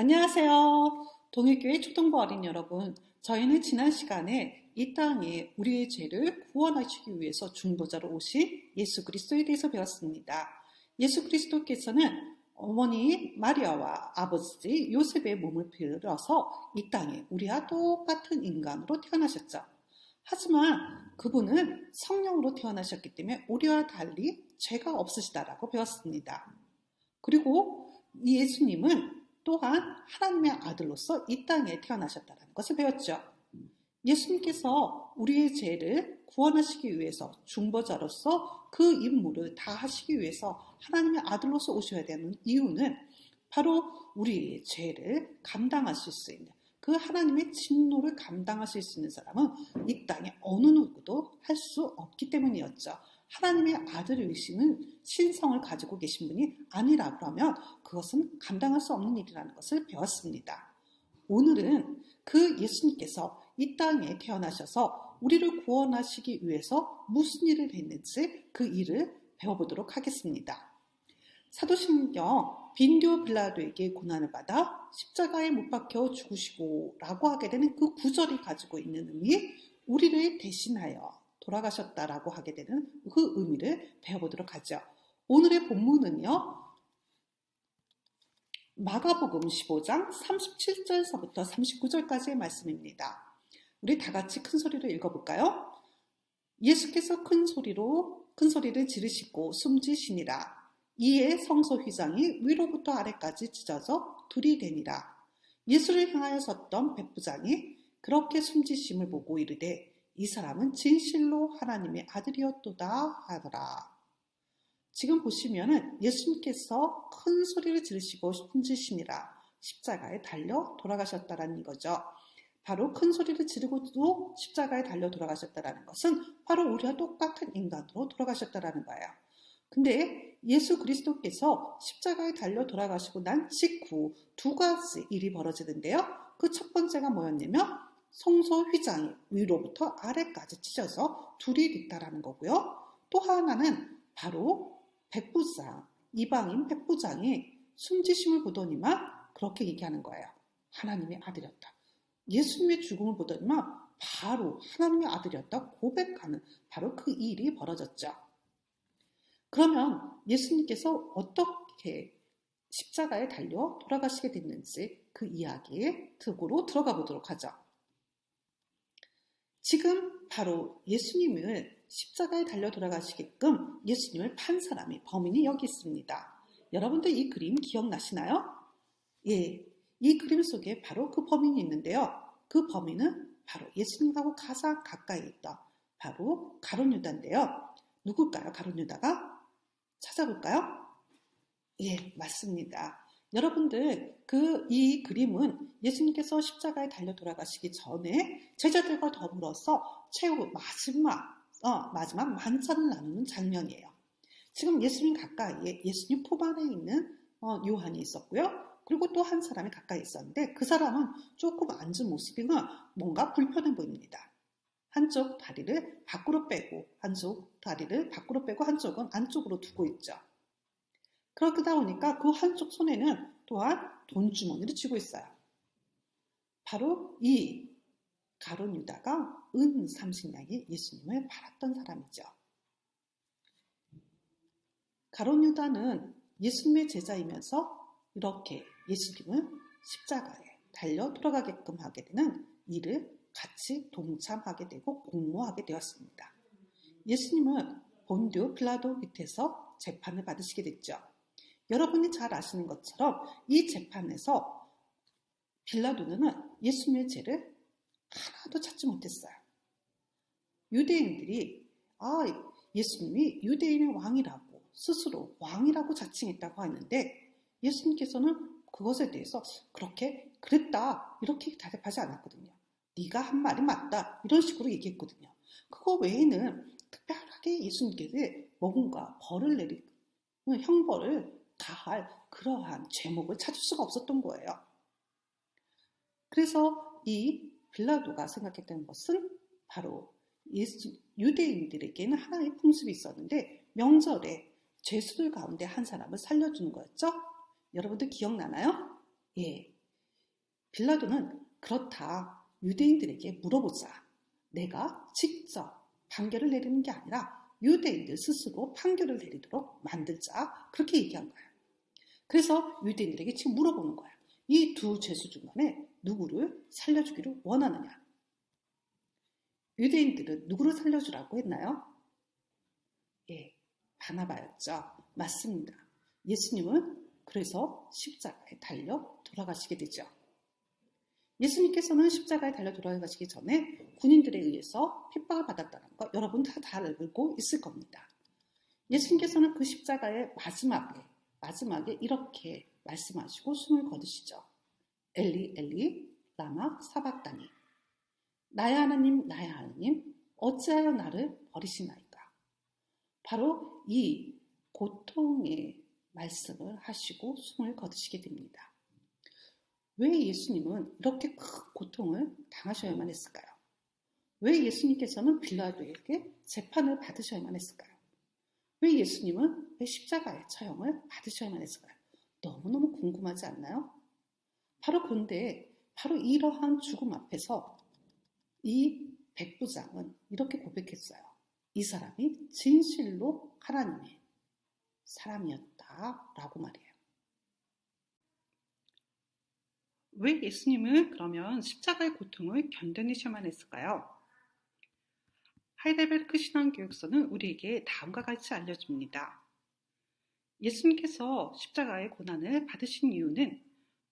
안녕하세요. 동일교회 초등부 어린 여러분. 저희는 지난 시간에 이 땅에 우리의 죄를 구원하시기 위해서 중보자로 오신 예수 그리스도에 대해서 배웠습니다. 예수 그리스도께서는 어머니 마리아와 아버지 요셉의 몸을 빌어서 이 땅에 우리와 똑같은 인간으로 태어나셨죠. 하지만 그분은 성령으로 태어나셨기 때문에 우리와 달리 죄가 없으시다라고 배웠습니다. 그리고 이 예수님은 또한 하나님의 아들로서 이 땅에 태어나셨다는 것을 배웠죠. 예수님께서 우리의 죄를 구원하시기 위해서 중보자로서 그 임무를 다 하시기 위해서 하나님의 아들로서 오셔야 되는 이유는 바로 우리의 죄를 감당하실 수 있는 그 하나님의 진노를 감당하실 수 있는 사람은 이 땅에 어느 누구도 할 수 없기 때문이었죠. 하나님의 아들이시는 신성을 가지고 계신 분이 아니라 그러면 그것은 감당할 수 없는 일이라는 것을 배웠습니다. 오늘은 그 예수님께서 이 땅에 태어나셔서 우리를 구원하시기 위해서 무슨 일을 했는지 그 일을 배워보도록 하겠습니다. 사도신경 빈디오 빌라도에게 고난을 받아 십자가에 못 박혀 죽으시고 라고 하게 되는 그 구절이 가지고 있는 의미 우리를 대신하여 돌아가셨다라고 하게 되는 그 의미를 배워보도록 하죠. 오늘의 본문은요. 마가복음 15장 37절서부터 39절까지의 말씀입니다. 우리 다 같이 큰 소리로 읽어볼까요? 예수께서 큰 소리로 큰 소리를 지르시고 숨지시니라. 이에 성소 휘장이 위로부터 아래까지 찢어져 둘이 되니라. 예수를 향하여 섰던 백부장이 그렇게 숨지심을 보고 이르되 이 사람은 진실로 하나님의 아들이었도다 하더라. 지금 보시면은 예수님께서 큰 소리를 지르시고 숨지시니라 십자가에 달려 돌아가셨다라는 거죠. 바로 큰 소리를 지르고도 십자가에 달려 돌아가셨다라는 것은 바로 우리와 똑같은 인간으로 돌아가셨다라는 거예요. 근데 예수 그리스도께서 십자가에 달려 돌아가시고 난 직후 두 가지 일이 벌어지는데요. 그 첫 번째가 뭐였냐면 성소 휘장이 위로부터 아래까지 찢어서 둘이 됐다라는 거고요. 또 하나는 바로 백부장, 이방인 백부장이 숨지심을 보더니만 그렇게 얘기하는 거예요. 하나님의 아들이었다. 예수님의 죽음을 보더니만 바로 하나님의 아들이었다 고백하는 바로 그 일이 벌어졌죠. 그러면 예수님께서 어떻게 십자가에 달려 돌아가시게 됐는지 그 이야기의 득으로 들어가 보도록 하죠. 지금 바로 예수님을 십자가에 달려 돌아가시게끔 예수님을 판 사람이 범인이 여기 있습니다. 여러분들 이 그림 기억나시나요? 예, 이 그림 속에 바로 그 범인이 있는데요. 그 범인은 바로 예수님하고 가장 가까이 있던 바로 가론 유다인데요. 누굴까요? 가론 유다가 찾아볼까요? 예, 맞습니다. 여러분들 그 이 그림은 예수님께서 십자가에 달려 돌아가시기 전에 제자들과 더불어서 최후 마지막 어, 마지막 만찬을 나누는 장면이에요. 지금 예수님 가까이에 예수님 포반에 있는 어, 요한이 있었고요. 그리고 또 한 사람이 가까이 있었는데 그 사람은 조금 앉은 모습이가 뭔가 불편해 보입니다. 한쪽 다리를 밖으로 빼고 한쪽 다리를 밖으로 빼고 한쪽은 안쪽으로 두고 있죠. 그러다 보니까 그 한쪽 손에는 또한 돈주머니를 쥐고 있어요. 바로 이 가론 유다가 은 30냥에 예수님을 팔았던 사람이죠. 가론 유다는 예수님의 제자이면서 이렇게 예수님을 십자가에 달려 돌아가게끔 하게 되는 일을 같이 동참하게 되고 공모하게 되었습니다. 예수님은 본디오 필라도 밑에서 재판을 받으시게 됐죠. 여러분이 잘 아시는 것처럼 이 재판에서 빌라도는 예수님의 죄를 하나도 찾지 못했어요. 유대인들이 아 예수님이 유대인의 왕이라고 스스로 왕이라고 자칭했다고 하는데 예수님께서는 그것에 대해서 그렇게 그랬다 이렇게 대답하지 않았거든요. 네가 한 말이 맞다 이런 식으로 얘기했거든요. 그거 외에는 특별하게 예수님께서 뭔가 벌을 내리 형벌을 가할 그러한 제목을 찾을 수가 없었던 거예요. 그래서 이 빌라도가 생각했던 것은 바로 예수, 유대인들에게는 하나의 풍습이 있었는데 명절에 죄수들 가운데 한 사람을 살려주는 거였죠. 여러분들 기억나나요? 예. 빌라도는 그렇다. 유대인들에게 물어보자. 내가 직접 판결을 내리는 게 아니라 유대인들 스스로 판결을 내리도록 만들자. 그렇게 얘기한 거예요. 그래서 유대인들에게 지금 물어보는 거예요. 이두 죄수 중간에 누구를 살려주기를 원하느냐? 유대인들은 누구를 살려주라고 했나요? 예, 바나바였죠. 맞습니다. 예수님은 그래서 십자가에 달려 돌아가시게 되죠. 예수님께서는 십자가에 달려 돌아가시기 전에 군인들에 의해서 핍박을 받았다는 거 여러분 다, 다 알고 있을 겁니다. 예수님께서는 그 십자가의 마지막에 마지막에 이렇게 말씀하시고 숨을 거두시죠. 엘리 엘리 라마 사박다니 나의 하나님 나의 하나님 어찌하여 나를 버리시나이까 바로 이 고통의 말씀을 하시고 숨을 거두시게 됩니다. 왜 예수님은 이렇게 큰 고통을 당하셔야만 했을까요? 왜 예수님께서는 빌라도에게 재판을 받으셔야만 했을까요? 왜 예수님은 왜 십자가의 처형을 받으셔야만 했을까요? 너무너무 궁금하지 않나요? 바로 그런데 바로 이러한 죽음 앞에서 이 백부장은 이렇게 고백했어요. 이 사람이 진실로 하나님의 사람이었다라고 말이에요. 왜 예수님은 그러면 십자가의 고통을 견뎌내셔야만 했을까요? 하이델베르크 신앙교육서는 우리에게 다음과 같이 알려줍니다. 예수님께서 십자가의 고난을 받으신 이유는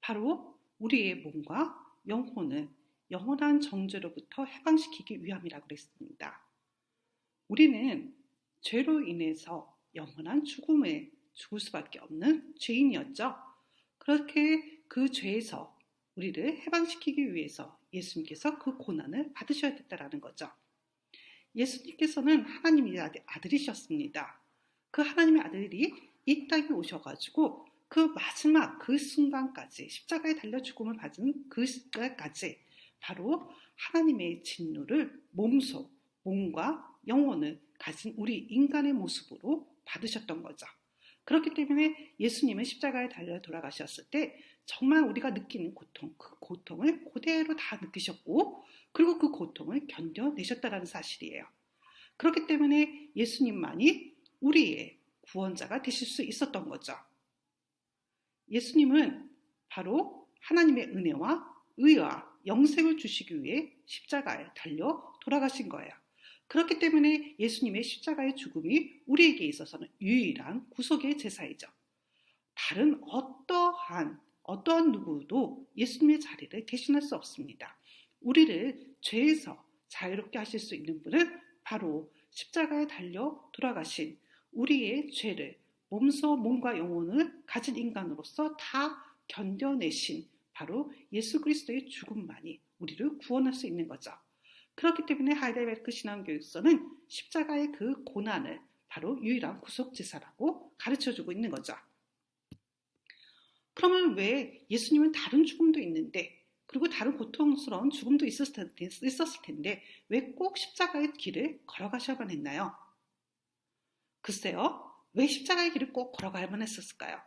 바로 우리의 몸과 영혼을 영원한 정죄로부터 해방시키기 위함이라고 그랬습니다. 우리는 죄로 인해서 영원한 죽음에 죽을 수밖에 없는 죄인이었죠. 그렇게 그 죄에서 우리를 해방시키기 위해서 예수님께서 그 고난을 받으셔야 됐다라는 거죠. 예수님께서는 하나님의 아들이셨습니다. 그 하나님의 아들이 이 땅에 오셔가지고 그 마지막 그 순간까지 십자가에 달려 죽음을 받은 그 시간까지 바로 하나님의 진노를 몸소 몸과 영혼을 가진 우리 인간의 모습으로 받으셨던 거죠. 그렇기 때문에 예수님은 십자가에 달려 돌아가셨을 때 정말 우리가 느끼는 고통, 그 고통을 그대로 다 느끼셨고, 그리고 그 고통을 견뎌내셨다는 사실이에요. 그렇기 때문에 예수님만이 우리의 구원자가 되실 수 있었던 거죠. 예수님은 바로 하나님의 은혜와 의와 영생을 주시기 위해 십자가에 달려 돌아가신 거예요. 그렇기 때문에 예수님의 십자가의 죽음이 우리에게 있어서는 유일한 구속의 제사이죠. 다른 어떠한 어떠한 누구도 예수님의 자리를 대신할 수 없습니다. 우리를 죄에서 자유롭게 하실 수 있는 분은 바로 십자가에 달려 돌아가신 우리의 죄를 몸소 몸과 영혼을 가진 인간으로서 다 견뎌내신 바로 예수 그리스도의 죽음만이 우리를 구원할 수 있는 거죠. 그렇기 때문에 하이델베르크 신앙교육서는 십자가의 그 고난을 바로 유일한 구속제사라고 가르쳐주고 있는 거죠. 그러면 왜 예수님은 다른 죽음도 있는데 그리고 다른 고통스러운 죽음도 있었을 텐데, 왜 꼭 십자가의 길을 걸어가셔야만 했나요? 글쎄요, 왜 십자가의 길을 꼭 걸어가야만 했었을까요?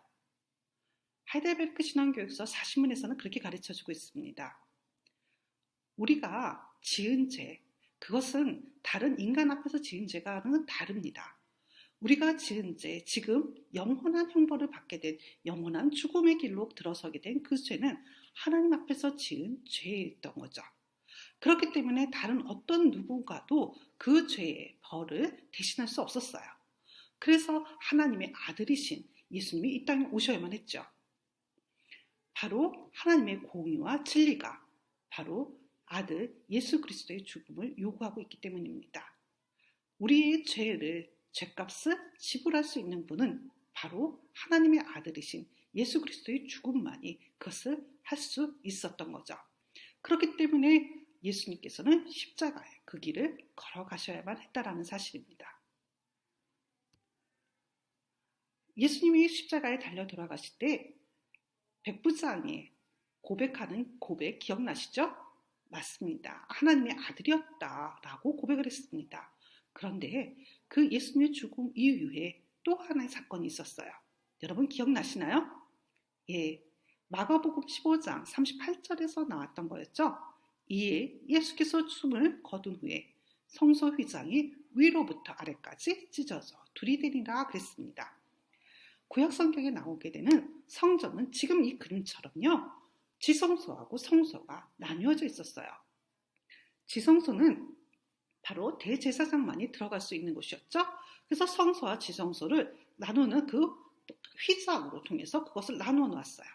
하이델베르크 신앙교육서 40문에서는 그렇게 가르쳐 주고 있습니다. 우리가 지은 죄, 그것은 다른 인간 앞에서 지은 죄가는 다릅니다. 우리가 죄, 지금 영원한 형벌을 받게 된 영원한 죽음의 길로 들어서게 된 그 죄는 하나님 앞에서 지은 죄였던 거죠. 그렇기 때문에 다른 어떤 누군가도 그 죄의 벌을 대신할 수 없었어요. 그래서 하나님의 아들이신 예수님이 이 땅에 오셔야만 했죠. 바로 하나님의 공의와 진리가 바로 아들 예수 그리스도의 죽음을 요구하고 있기 때문입니다. 우리의 죄를 죄값을 지불할 수 있는 분은 바로 하나님의 아들이신 예수 그리스도의 죽음만이 그것을 할 수 있었던 거죠. 그렇기 때문에 예수님께서는 십자가에 그 길을 걸어가셔야만 했다라는 사실입니다. 예수님이 십자가에 달려 돌아가실 때 백부장이 고백하는 고백 기억나시죠? 맞습니다. 하나님의 아들이었다라고 고백을 했습니다. 그런데 그 예수님의 죽음 이후에 또 하나의 사건이 있었어요. 여러분 기억나시나요? 예, 마가복음 15장 38절에서 나왔던 거였죠. 이에 예수께서 춤을 거둔 후에 성소 휘장이 위로부터 아래까지 찢어져 둘이 되리라 그랬습니다. 구약 성경에 나오게 되는 성전은 지금 이 그림처럼요. 지성소하고 성소가 나뉘어져 있었어요. 지성소는 바로 대제사장만이 들어갈 수 있는 곳이었죠. 그래서 성소와 지성소를 나누는 그 휘장으로 통해서 그것을 나누어 놨어요.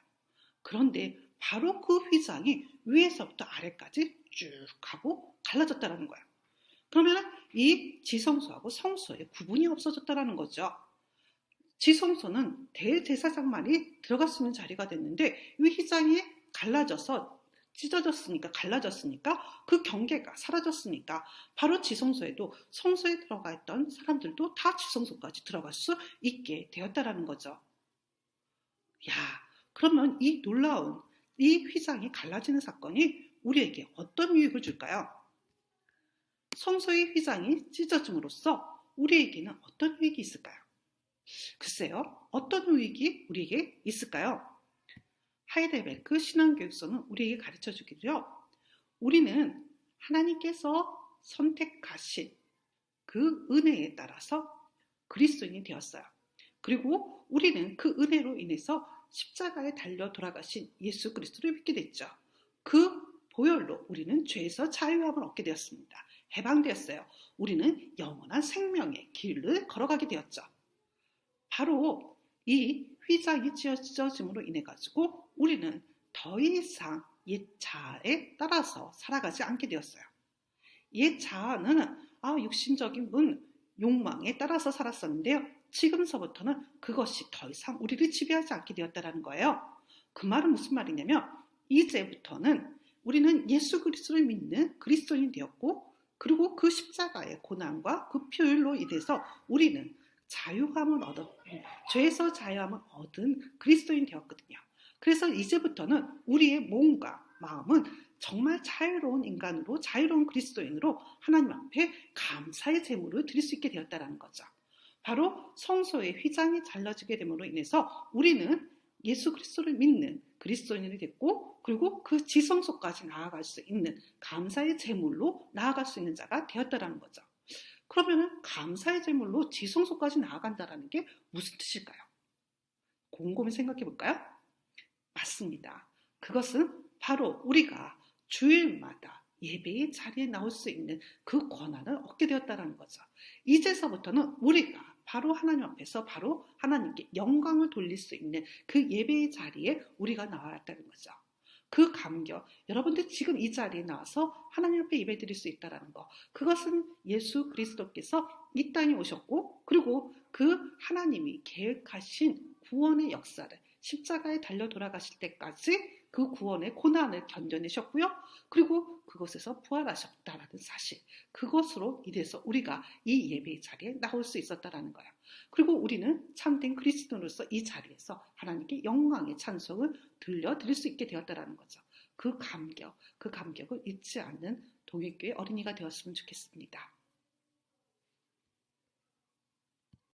그런데 바로 그 휘장이 위에서부터 아래까지 쭉 하고 갈라졌다는 거예요. 그러면 이 지성소하고 성소의 구분이 없어졌다는 거죠. 지성소는 대제사장만이 들어갈 수 있는 자리가 됐는데 이 휘장이 갈라져서 찢어졌으니까 갈라졌으니까 그 경계가 사라졌으니까 바로 지성소에도 성소에 들어가 있던 사람들도 다 지성소까지 들어갈 수 있게 되었다라는 거죠. 야, 그러면 이 놀라운 이 휘장이 갈라지는 사건이 우리에게 어떤 유익을 줄까요? 성소의 휘장이 찢어짐으로써 우리에게는 어떤 유익이 있을까요? 글쎄요, 어떤 유익이 우리에게 있을까요? 하이델베크 신앙교육서는 우리에게 가르쳐 주기로요. 우리는 하나님께서 선택하신 그 은혜에 따라서 그리스도인이 되었어요. 그리고 우리는 그 은혜로 인해서 십자가에 달려 돌아가신 예수 그리스도를 믿게 됐죠. 그 보혈로 우리는 죄에서 자유함을 얻게 되었습니다. 해방되었어요. 우리는 영원한 생명의 길을 걸어가게 되었죠. 바로 이 휘장이 찢어짐으로 인해 가지고 우리는 더 이상 옛 자아에 따라서 살아가지 않게 되었어요. 옛 자아는 아, 육신적인 문, 욕망에 따라서 살았었는데요. 지금서부터는 그것이 더 이상 우리를 지배하지 않게 되었다는 거예요. 그 말은 무슨 말이냐면 이제부터는 우리는 예수 그리스도를 믿는 그리스도인이 되었고 그리고 그 십자가의 고난과 그 표율로 인해서 우리는 자유함을 얻었고 죄에서 자유함을 얻은 그리스도인 되었거든요. 그래서 이제부터는 우리의 몸과 마음은 정말 자유로운 인간으로 자유로운 그리스도인으로 하나님 앞에 감사의 제물을 드릴 수 있게 되었다는 거죠. 바로 성소의 휘장이 잘라지게 됨으로 인해서 우리는 예수 그리스도를 믿는 그리스도인이 됐고 그리고 그 지성소까지 나아갈 수 있는 감사의 제물로 나아갈 수 있는 자가 되었다라는 거죠. 그러면 감사의 제물로 지성소까지 나아간다라는 게 무슨 뜻일까요? 곰곰이 생각해 볼까요? 맞습니다. 그것은 바로 우리가 주일마다 예배의 자리에 나올 수 있는 그 권한을 얻게 되었다는 거죠. 이제서부터는 우리가 바로 하나님 앞에서 바로 하나님께 영광을 돌릴 수 있는 그 예배의 자리에 우리가 나왔다는 거죠. 그 감격, 여러분들 지금 이 자리에 나와서 하나님 앞에 예배 드릴 수 있다는 거. 그것은 예수 그리스도께서 이 땅에 오셨고, 그리고 그 하나님이 계획하신 구원의 역사를 십자가에 달려 돌아가실 때까지 그 구원의 고난을 견뎌내셨고요. 그리고 그것에서 부활하셨다라는 사실. 그것으로 이래서 우리가 이 예배의 자리에 나올 수 있었다라는 거예요. 그리고 우리는 참된 그리스도로서 이 자리에서 하나님께 영광의 찬송을 들려드릴 수 있게 되었다라는 거죠. 그 감격, 그 감격을 잊지 않는 동일교회 어린이가 되었으면 좋겠습니다.